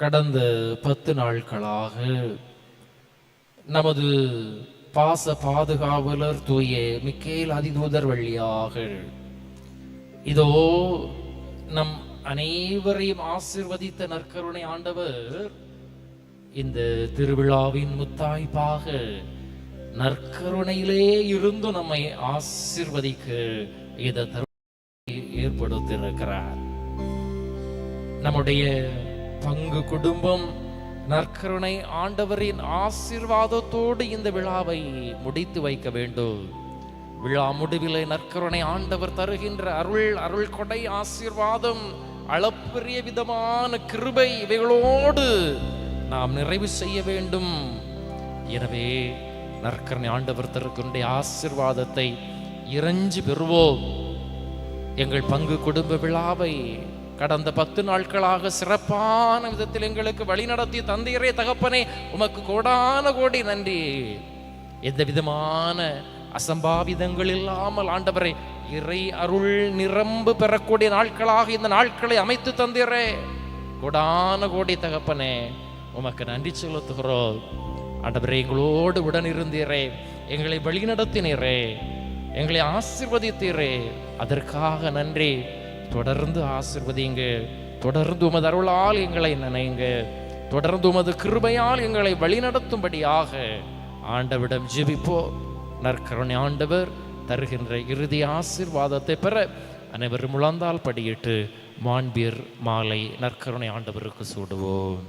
கடந்த பத்து நாட்களாக நமது பாச பாதுகாவலர் தூய மிக்கேல் அதிதூதர் வழியாக இதோ நம் அனைவரையும் ஆசிர்வதித்த நற்கருணை ஆண்டவர் இந்த திருவிழாவின் முத்தாய்ப்பாக நற்கருணையிலே இருந்து நம்மை ஆசிர்வதிக்க இதை ஏற்படுத்தியிருக்கிறார். நம்முடைய பங்கு குடும்பம் நற்கருணை ஆண்டவரின் ஆசீர்வாதத்தோடு இந்த விழாவை முடித்து வைக்க வேண்டும். விழா முடிவிலே நற்கருணை ஆண்டவர் தருகின்ற அருள் அருள் கொடை ஆசீர்வாதம் அளப்பரிய விதமான கிருபை இவைகளோடு நாம் நிறைவு செய்ய வேண்டும். எனவே நற்கருணை ஆண்டவர் தருக்கின்ற ஆசிர்வாதத்தை இறைஞ்சு பெறுவோம். எங்கள் பங்கு குடும்ப விழாவை கடந்த பத்து நாட்களாக சிறப்பான விதத்தில் எங்களுக்கு வழிநடத்தி தந்தையரே தகப்பனே உமக்கு கோடான கோடி நன்றி. எந்த விதமான அசம்பாவிதங்கள் இல்லாமல் ஆண்டவரை இறை அருள் நிரம்பு பெறக்கூடிய நாட்களாக இந்த நாட்களை அமைத்து தந்திரே. கோடான கோடி தகப்பனே உமக்கு நன்றி செலுத்துகிறோம். ஆண்டவரே எங்களோடு உடன் இருந்தீரே எங்களை வழிநடத்தினீரே எங்களை ஆசிர்வதித்தீரே. அதற்காக நன்றி. தொடர்ந்து ஆசிர்வதிங்க தொடர்ந்து உமது அருளால் எங்களை நினைங்க தொடர்ந்து உமது கிருபையால் எங்களை வழிநடத்தும்படியாக ஆண்டவிடம் ஜெபிப்போ நற்கருணை ஆண்டவர் தருகின்ற இறுதி ஆசிர்வாதத்தை பெற அனைவரும் முழந்தால் படியிட்டு மாண்பீர் மாலை நற்கருணை ஆண்டவருக்கு சூடுவோம்.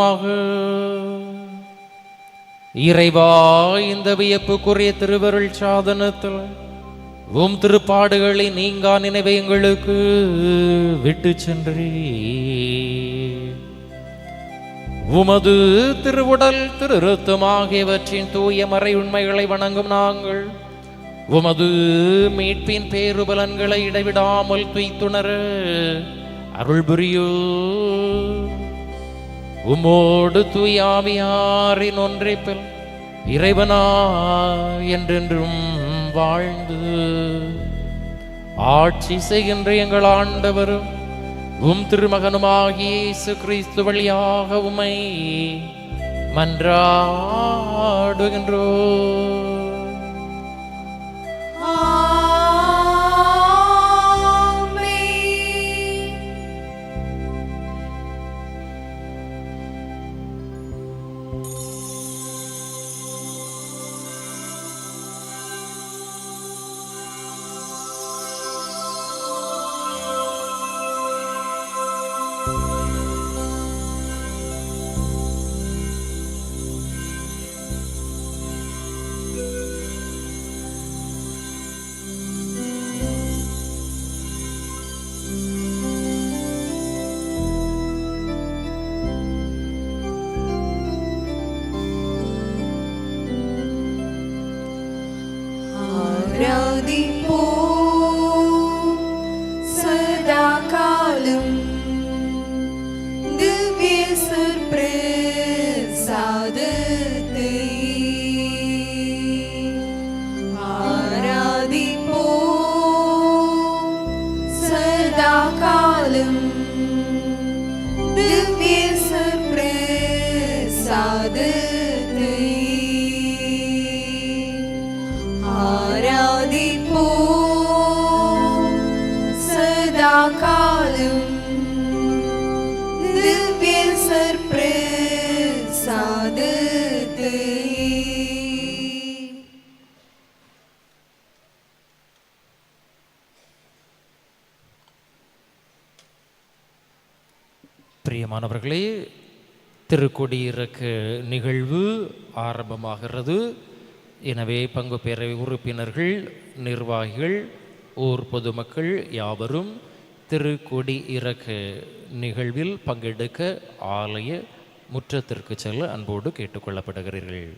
ஜீவிப்போமாக இறைவா இந்த வியப்புக்குரிய திருவருள் சாதனத்தில் உம் திருப்பாடுகளை நீங்கா நினைவை எங்களுக்கு விட்டு சென்றே உமது திருவுடல் திருத்தம் ஆகியவற்றின் தூய மறை உண்மைகளை வணங்கும் நாங்கள் உமது மீட்பின் பேருபலன்களை இடைவிடாமல் துய்த்துணர அருள் புரியோ உம்மோடு தூயாவியாரின் ஒன்றைப்பில் இறைவனா என்றென்றும் வாழ்ந்து. ஆட்சி செய்கின்ற எங்கள் ஆண்டவரும் உம் திருமகனுமாகிய இயேசு கிறிஸ்து வழியாக உமை மன்றாடுகின்றோ திருக்கொடியிறக்கு நிகழ்வு ஆரம்பமாகிறது. எனவே பங்கு பேரவை உறுப்பினர்கள் நிர்வாகிகள் ஊர் பொதுமக்கள் யாவரும் திருக்கொடி இறக்கு நிகழ்வில் பங்கெடுக்க ஆலய முற்றத்திற்கு செல்ல அன்போடு கேட்டுக்கொள்ளப்படுகிறீர்கள்.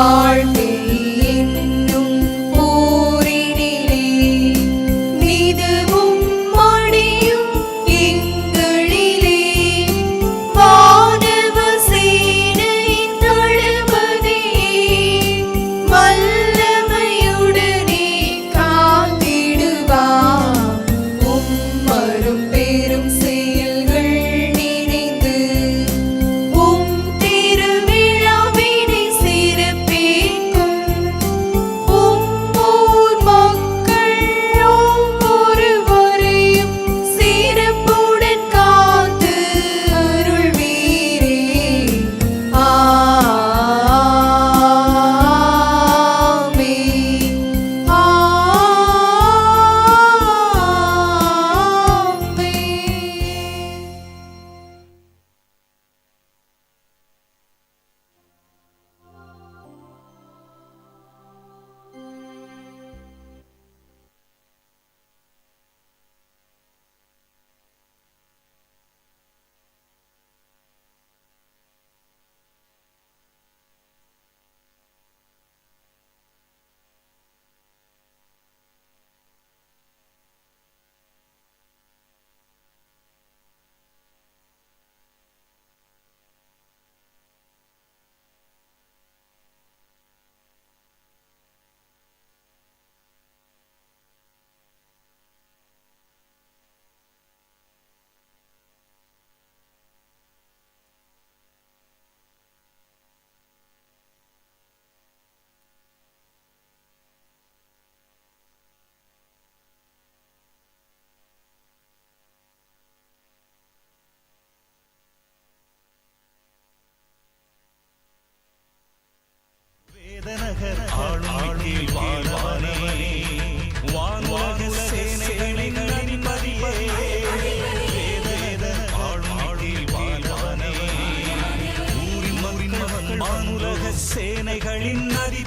Lord.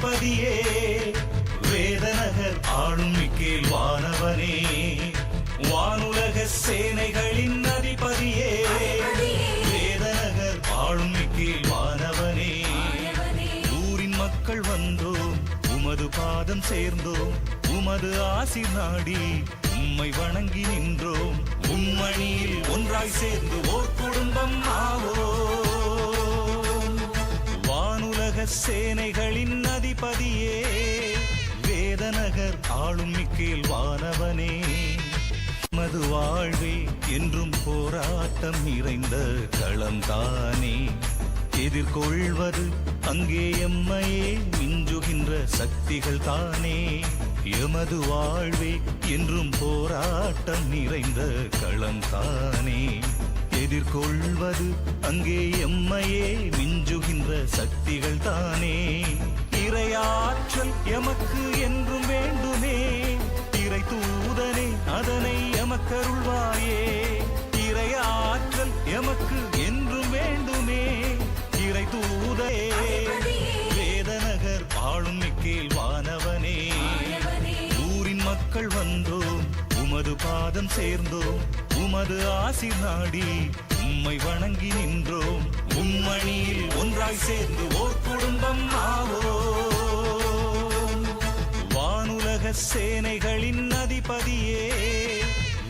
பதியே வேதநகர் ஆளும் மிக்கேல் வானவனே. வானுலக சேனைகளின் அதிபதியே. வேதநகர் ஆளும் மிக்கேல் வானவனே. ஊரின் மக்கள் வந்தோம் உமது பாதம் சேர்ந்தோம் உமது ஆசி நாடி உம்மை வணங்கி நின்றோம். உம்மணியில் ஒன்றாய் சேர்ந்து ஓர் குடும்பம் ஆவோ உலக சேனைகளின் அதிபதியே. வேதநகர் ஆளும் மிக்கேல் வானவனே. மது வாழ்வே என்றும் போராட்டம் நிறைந்த களம்தானே. எதிர்கொள்வது அங்கே எம்மையே மிஞ்சுகின்ற சக்திகள் தானே. எமது வாழ்வே என்றும் போராட்டம் நிறைந்த களம்தானே. எதிர்கொள்வது அங்கே எம்மையே மிஞ்சுகின்ற சக்திகள் தானே. இறையாற்றல் எமக்கு என்றும் வேண்டுமே. இறை தூதனே அதனை எமக்கருள்வாயே. இறையாற்றல் எமக்கு என்றும் வேண்டுமே. இறை தூதே வேதநகர் ஆளும் மிக்கேல் வானவனே. ஊரின் மக்கள் வந்தோம் உமது பாதம் சேர்ந்தோம். உமது ஆசி நாடி உம்மை வணங்கி நின்றோம். உம்மணியில் ஒன்றாய் சேர்ந்து ஓர் குடும்பம் ஆவோ வானுலக சேனைகளின் அதிபதியே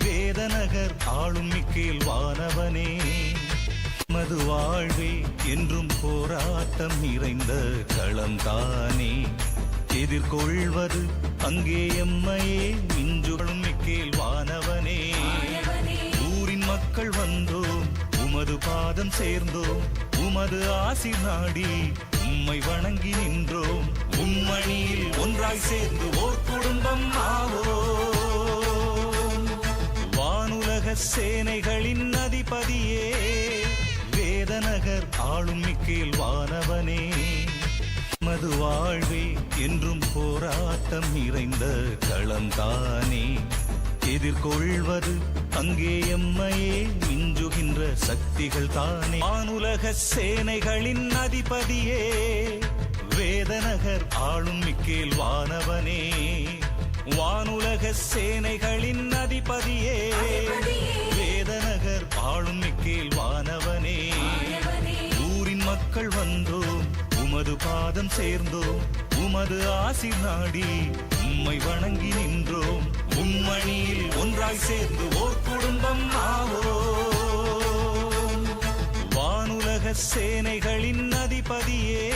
வேதநகர் ஆளும் மிக்கேல் வானவனே. மது வாழ்வே என்றும் போராட்டம் நிறைந்த களம்தானே. எதிர்கொள்வது அங்கே எம்மையே மிஞ்சுகளும் மிக்கேல் வானவனே. மக்கள் வந்தோம். உமது பாதம் சேர்ந்தோம். உமது ஆசி நாடி உம்மை வணங்கி நின்றோம். உம்மணியில் ஒன்றாய் சேர்ந்து ஓர் குடும்பம் ஆவோ வானுலக சேனைகளின் அதிபதியே. வேதநகர் ஆளும் மிக்கேல் வானவனே. மது வாழ்வே என்றும் போராட்டம் நிறைந்த களம்தானே. எதிர்கொள்வது அங்கே எம்மையே மிஞ்சுகின்ற சக்திகள் தானே. வானுலக சேனைகளின் அதிபதியே வேதநகர் ஆளும் மிக்கேல் வானவனே. வானுலக சேனைகளின் அதிபதியே வேதநகர் ஆளும் மிக்கேல் வானவனே. ஊரின் மக்கள் வந்தோம் உமது பாதம் சேர்ந்தோம் உமது ஆசி நாடி உம்மை வணங்கி நின்றோம். உம்மணியில் ஒன்றாய் சேர்ந்து ஓர் குடும்பம் ஆவோ வானுலக சேனைகளின் அதிபதியே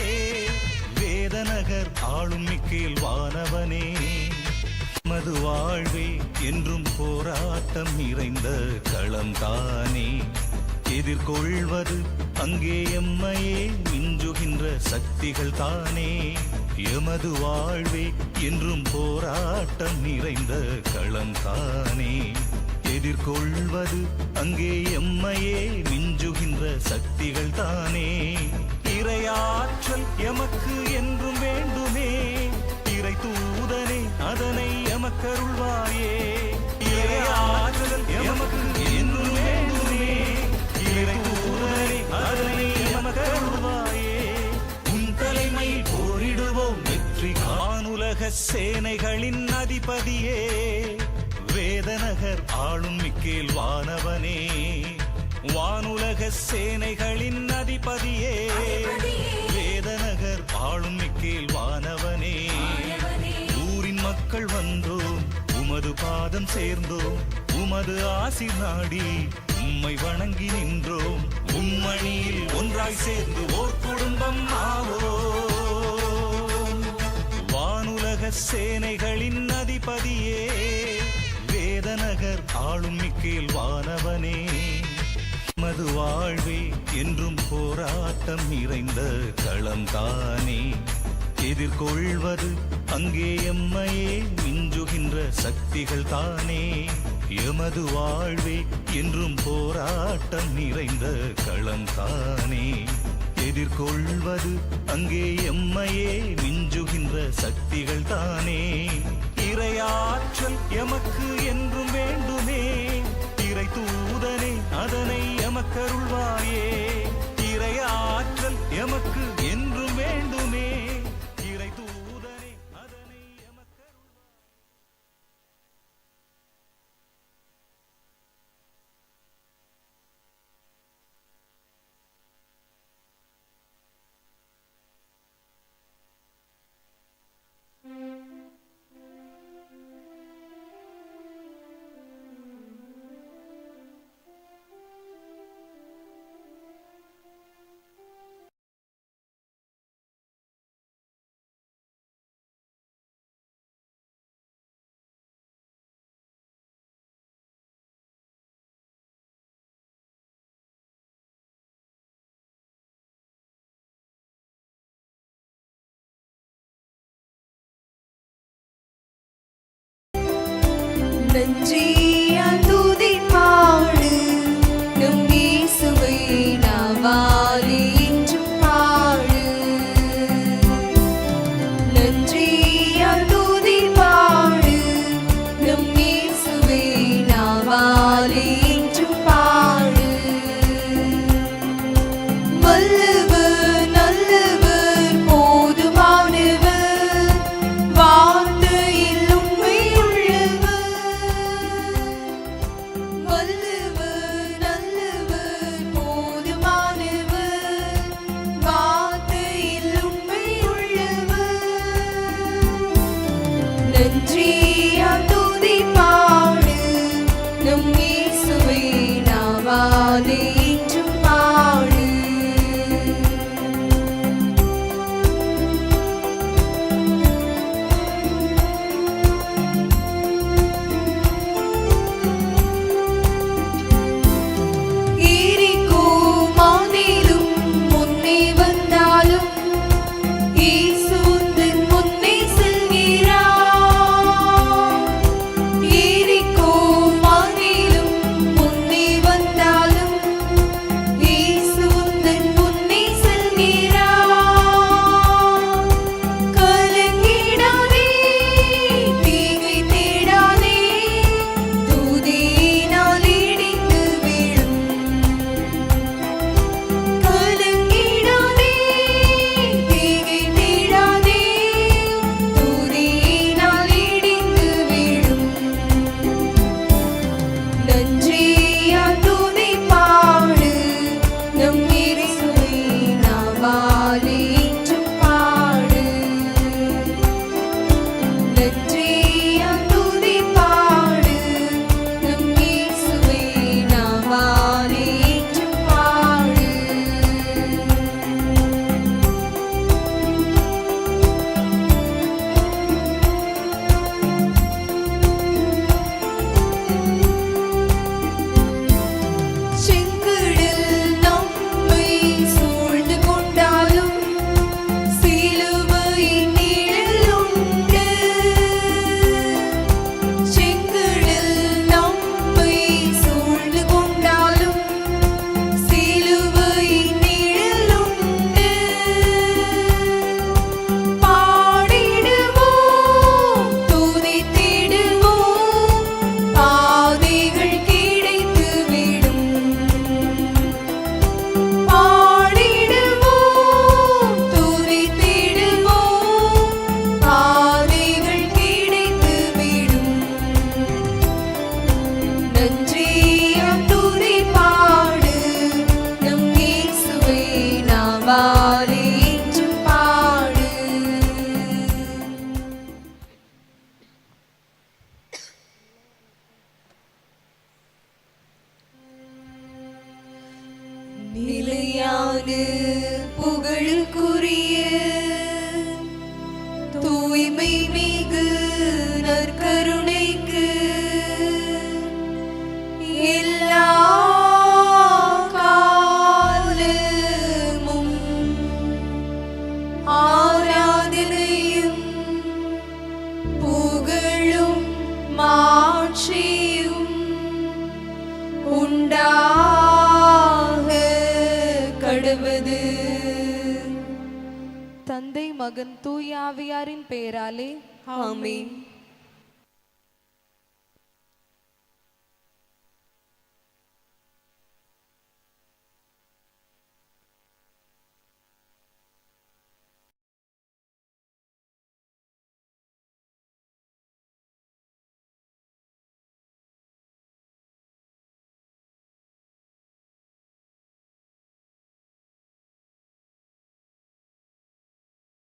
வேதநகர் ஆளும் மிக்கேல் வானவனே. மது வாழ்வே என்றும் போராட்டம் நிறைந்த களம்தானே. எதிர்கொள்வது அங்கே எம்மையே மிஞ்சுகின்ற சக்திகள் தானே எமது வாழ்வே என்றும் போராட்டம் நிறைந்த களம்தானே. எதிர்கொள்வது அங்கே எம்மையே மிஞ்சுகின்ற சக்திகள் தானே இறையாற்றல் எமக்கு என்றும் வேண்டுமே. இறை தூதனே அதனை எமக்கருள்வாயே. இறையாற்றல் எமக்கு என்றும் வேண்டுமே. இறை தூதனே அதனை சேனைகளின் அதிபதியே. வேதநகர் ஆளும் மிக்கேல் வானவனே. வானுலக சேனைகளின் அதிபதியே. வேதநகர் ஆளும் மிக்கேல் வானவனே. ஊரின் மக்கள் வந்தோம் உமது பாதம் சேர்ந்தோம் உமது ஆசி நாடி உம்மை வணங்கி நின்றோம். உம்மணியில் ஒன்றாய் சேர்ந்து ஓர் குடும்பம் ஆவோ சேனைகளின் அதிபதியே. வேதநகர் ஆளும் மிக்கேல் வானவனே. மது வாழ்வே என்றும் போராட்டம் நிறைந்த களம்தானே. எதிர்கொள்வது அங்கே எம்மையே மிஞ்சுகின்ற சக்திகள் தானே. எமது வாழ்வே என்றும் போராட்டம் நிறைந்த களம்தானே. எதிர்கொள்வது அங்கே எம்மையே மிஞ்சுகின்ற சக்திகள் தானே. இறையாற்றல் எமக்கு என்றும் வேண்டுமே. இறை தூதனே அதனை எமக்கருள்வாயே. இறையாற்றல் எமக்கு நன்றியால் மகன் தூயாவியாரின் பெயராலே ஆமீன்.